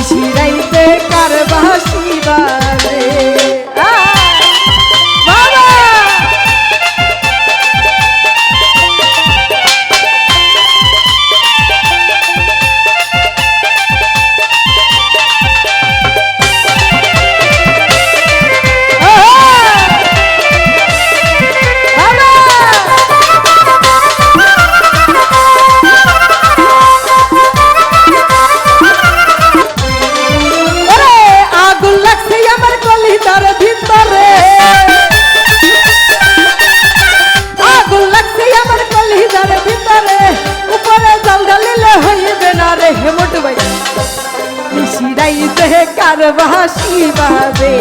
নিশিরাইতে কার বাসি বাজে? তার বাসি বাজে।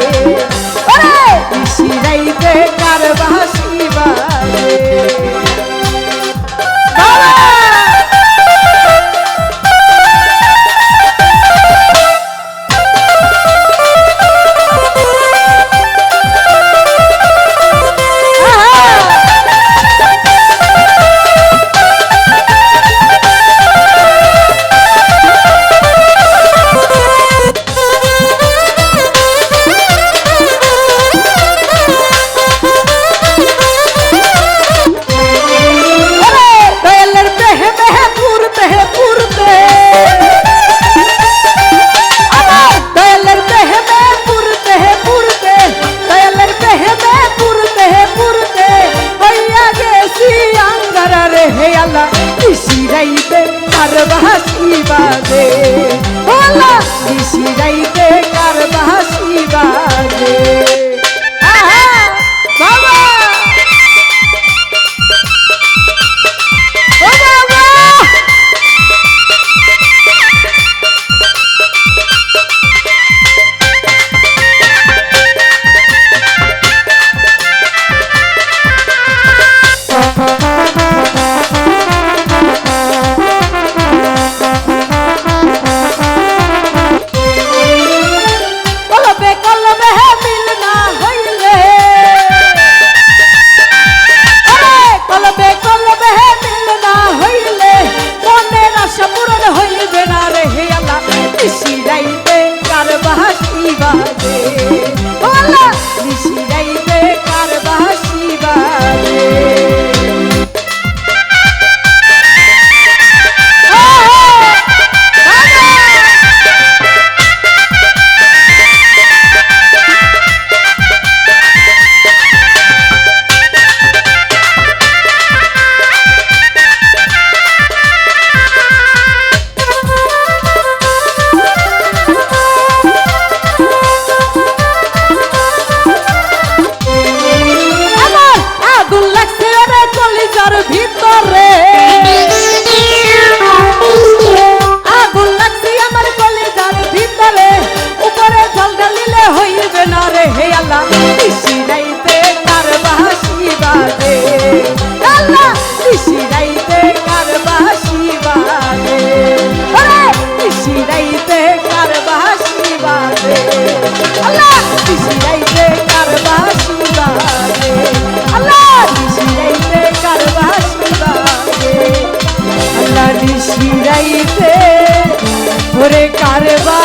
রাইতে কার বাসি বাজে বলা। নিশি রাইতে কার বাসি বাজে से बुरे कारवा